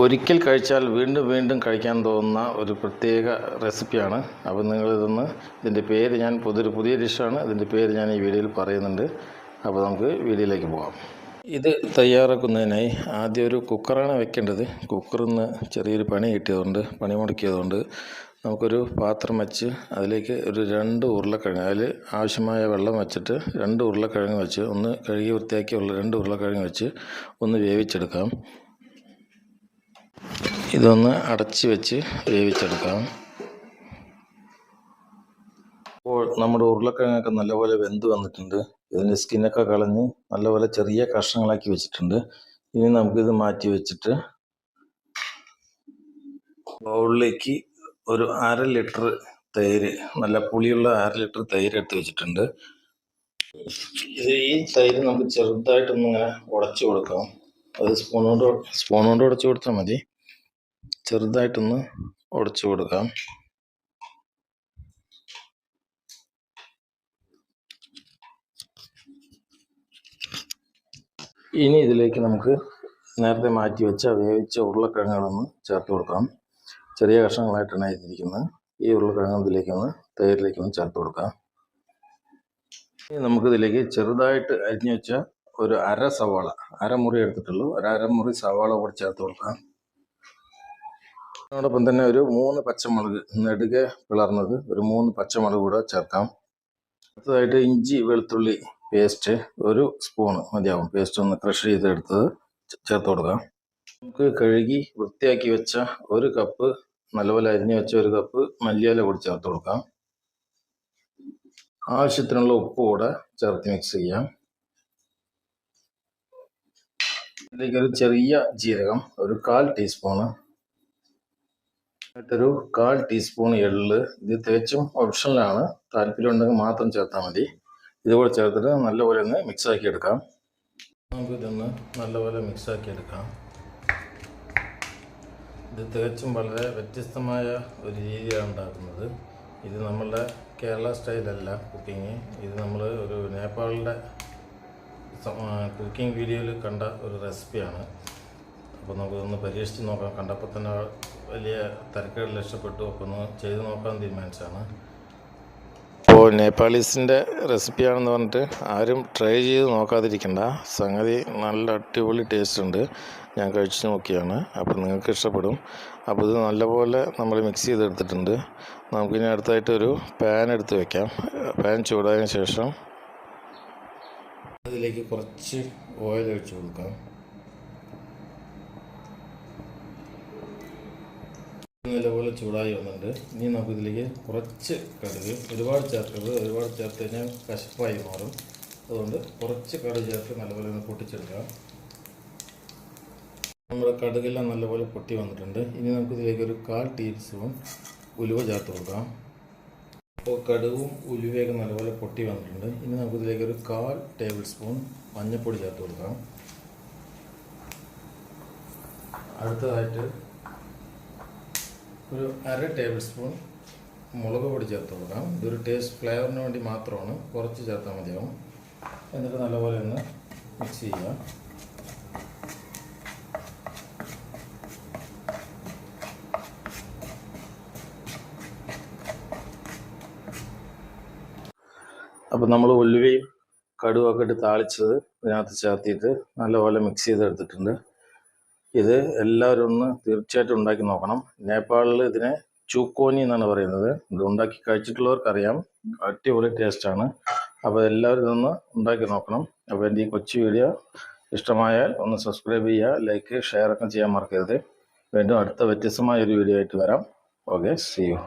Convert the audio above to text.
ഒരിക്കൽ കഴിച്ചാൽ വീണ്ടും വീണ്ടും കഴിക്കാൻ തോന്നുന്ന ഒരു പ്രത്യേക റെസിപ്പിയാണ്. അപ്പോൾ നിങ്ങളിതൊന്ന് ഇതിന്റെ പേര് ഞാൻ പുതിയൊരു പുതിയ ഡിഷാണ്. ഇതിന്റെ പേര് ഞാൻ ഈ വീഡിയോയിൽ പറയുന്നുണ്ട്. അപ്പോൾ നമുക്ക് വീഡിയോയിലേക്ക് പോകാം ഇത് തയ്യാറാക്കുന്നതിനായി ആദ്യം ഒരു കുക്കറാണ് വെക്കേണ്ടത്. കുക്കറിൽ നിന്ന് ചെറിയൊരു പണി കിട്ടിയതുകൊണ്ട് പണി മുടക്കിയതുകൊണ്ട് നമുക്കൊരു പാത്രം വെച്ച് അതിലേക്ക് ഒരു രണ്ട് ഉരുളക്കിഴങ്ങ് അതിൽ ആവശ്യമായ വെള്ളം വെച്ചിട്ട് രണ്ട് ഉരുളക്കിഴങ്ങ് വെച്ച് ഒന്ന് കഴുകി വൃത്തിയാക്കിയുള്ള രണ്ട് ഉരുളക്കിഴങ്ങ് വെച്ച് ഒന്ന് വേവിച്ചെടുക്കാം. ഇതൊന്ന് അടച്ച് വെച്ച് വേവിച്ചെടുക്കാം. ഇപ്പോൾ നമ്മുടെ ഉരുളക്കിഴങ്ങൊക്കെ നല്ലപോലെ വെന്ത് വന്നിട്ടുണ്ട്. ഇതിന്റെ സ്കിന്നൊക്കെ കളഞ്ഞ് നല്ലപോലെ ചെറിയ കഷ്ണങ്ങളാക്കി വെച്ചിട്ടുണ്ട്. ഇനി നമുക്കിത് മാറ്റി വെച്ചിട്ട് ബൗളിലേക്ക് ഒരു അര ലിറ്റർ തൈര് നല്ല പുളിയുള്ള അര ലിറ്റർ തൈര് എടുത്ത് വെച്ചിട്ടുണ്ട്. ഇത് ഈ തൈര് നമുക്ക് ചെറുതായിട്ടൊന്ന് ഇങ്ങനെ ഉടച്ചു കൊടുക്കാം. അത് സ്പൂൺ കൊണ്ട് സ്പൂൺ കൊണ്ട് ഉടച്ചു കൊടുത്താൽ മതി. ചെറുതായിട്ടൊന്ന് ഉടച്ചു കൊടുക്കാം. ഇനി ഇതിലേക്ക് നമുക്ക് നേരത്തെ മാറ്റി വെച്ച വേവിച്ച ഉരുളക്കിഴങ്ങുകളൊന്ന് ചേർത്ത് കൊടുക്കാം. ചെറിയ കഷ്ണങ്ങളായിട്ടാണ് ഇതിരിക്കുന്നത്. ഈ ഉരുളക്കിഴങ്ങ് ഇതിലേക്കൊന്ന് തൈരിലേക്കൊന്ന് ചേർത്ത് കൊടുക്കാം. ഇനി നമുക്കിതിലേക്ക് ചെറുതായിട്ട് അരിഞ്ഞു വെച്ച ഒരു അര സവാള അരമുറി എടുത്തിട്ടുള്ളൂ. ഒരു അരമുറി സവാള കൂടെ ചേർത്ത് കൊടുക്കാം. അതോടൊപ്പം തന്നെ ഒരു മൂന്ന് പച്ചമുളക് നെടുകെ പിളർന്നത് ഒരു മൂന്ന് പച്ചമുളക് കൂടെ ചേർക്കാം. അടുത്തതായിട്ട് ഇഞ്ചി വെളുത്തുള്ളി പേസ്റ്റ് ഒരു സ്പൂണ് മതിയാവും. പേസ്റ്റ് ഒന്ന് ക്രഷ് ചെയ്തെടുത്തത് ചേർത്ത് കൊടുക്കാം. നമുക്ക് കഴുകി വൃത്തിയാക്കി വെച്ച ഒരു കപ്പ് നല്ലപോലെ അരിഞ്ഞു വെച്ച ഒരു കപ്പ് മല്ലിയില കൂടി ചേർത്ത് കൊടുക്കാം. ആവശ്യത്തിനുള്ള ഉപ്പ് കൂടെ ചേർത്ത് മിക്സ് ചെയ്യാം. ഇതിലേക്ക് ഒരു ചെറിയ ജീരകം ഒരു കാൽ ടീസ്പൂണ് എന്നിട്ടൊരു കാൽ ടീസ്പൂൺ എള്ള്. ഇത് തികച്ചും ഓപ്ഷനിലാണ് താല്പര്യം ഉണ്ടെങ്കിൽ മാത്രം ചേർത്താൽ മതി. ഇതുപോലെ ചേർത്തിട്ട് നല്ലപോലെ ഒന്ന് മിക്സ് ആക്കി എടുക്കാം. നമുക്ക് ഇതൊന്ന് നല്ലപോലെ മിക്സ് ആക്കി എടുക്കാം. ഇത് തികച്ചും വളരെ വ്യത്യസ്തമായ ഒരു രീതിയാണ് ഉണ്ടാക്കുന്നത്. ഇത് നമ്മളുടെ കേരള സ്റ്റൈലല്ല കുക്കിങ് ഇത് നമ്മൾ ഒരു നേപ്പാളിന്റെ കുക്കിംഗ് വീഡിയോയിൽ കണ്ട ഒരു റെസിപ്പിയാണ് അപ്പോൾ നമുക്കിതൊന്ന് പരീക്ഷിച്ച് നോക്കാം. കണ്ടപ്പോൾ തന്നെ വലിയ തിരക്കേട് രക്ഷപ്പെട്ടു. അപ്പോൾ ഒന്ന് ചെയ്ത് നോക്കാൻ തീരുമാനിച്ചാണ് ഇപ്പോൾ നേപ്പാളീസിന്റെ റെസിപ്പിയാണെന്ന് പറഞ്ഞിട്ട് ആരും ട്രൈ ചെയ്ത് നോക്കാതിരിക്കണ്ട. സംഗതി നല്ല അടിപൊളി ടേസ്റ്റ് ഉണ്ട്. ഞാൻ കഴിച്ച് നോക്കിയാണ്. അപ്പോൾ നിങ്ങൾക്ക് ഇഷ്ടപ്പെടും. അപ്പോൾ ഇത് നല്ലപോലെ നമ്മൾ മിക്സ് ചെയ്തെടുത്തിട്ടുണ്ട്. നമുക്കിനി അടുത്തായിട്ട് ഒരു പാൻ എടുത്ത് വയ്ക്കാം പാൻ ചൂടായതിനു ശേഷം അതിലേക്ക് കുറച്ച് ഓയിൽ ഒഴിച്ച് കൊടുക്കാം. നല്ലപോലെ ചൂടായി വന്നിട്ടുണ്ട്. ഇനി നമുക്ക് ഇതിലേക്ക് കുറച്ച് കടുക് ഒരുപാട് ചേർക്കരുത്. ഒരുപാട് ചേർത്ത് കഴിഞ്ഞാൽ കശപ്പായി മാറും. അതുകൊണ്ട് കുറച്ച് കടുക് ചേർത്ത് നല്ലപോലെ ഒന്ന് പൊട്ടിച്ചെടുക്കാം നമ്മുടെ കടുകെല്ലാം നല്ലപോലെ പൊട്ടി വന്നിട്ടുണ്ട്. ഇനി നമുക്ക് ഇതിലേക്ക് ഒരു കാൽ ടീസ്പൂൺ ഉലുവ ചേർത്ത് കൊടുക്കാം. അപ്പോൾ കടുവും ഉലുവയൊക്കെ നല്ലപോലെ പൊട്ടി വന്നിട്ടുണ്ട്. ഇനി നമുക്ക് ഇതിലേക്ക് ഒരു കാൽ ടേബിൾ സ്പൂൺ മഞ്ഞൾപ്പൊടി ചേർത്ത് കൊടുക്കാം. അടുത്തതായിട്ട് ഒരു അര ടേബിൾ സ്പൂൺ മുളക് പൊടി ചേർത്ത് കൊടുക്കാം ഇതൊരു ടേസ്റ്റ് ഫ്ലേവറിന് വേണ്ടി മാത്രമാണ്. കുറച്ച് ചേർത്താൽ മതിയാവും. എന്നിട്ട് നല്ലപോലെ ഒന്ന് മിക്സ് ചെയ്യാം അപ്പോൾ നമ്മൾ ഉലുവയും കടുവൊക്കെ ഇട്ട് താളിച്ചത് ഇതിനകത്ത് ചേർത്തിട്ട് നല്ലപോലെ മിക്സ് ചെയ്തെടുത്തിട്ടുണ്ട്. ഇത് എല്ലാവരും ഒന്ന് തീർച്ചയായിട്ടും ഉണ്ടാക്കി നോക്കണം. നേപ്പാളിൽ ഇതിനെ ചൂക്കോനി എന്നാണ് പറയുന്നത്. ഇത് ഉണ്ടാക്കി കഴിച്ചിട്ടുള്ളവർക്കറിയാം. അടിപൊളി ടേസ്റ്റ് ആണ്. അപ്പോൾ എല്ലാവരും ഇതൊന്ന് ഉണ്ടാക്കി നോക്കണം. അപ്പോൾ എന്റെ ഈ കൊച്ചു വീഡിയോ ഇഷ്ടമായാൽ ഒന്ന് സബ്സ്ക്രൈബ് ചെയ്യുക ലൈക്ക് ഷെയർ ഒക്കെ ചെയ്യാൻ മറക്കരുത്. വീണ്ടും അടുത്ത വ്യത്യസ്തമായ ഒരു വീഡിയോ ആയിട്ട് വരാം. Okay C U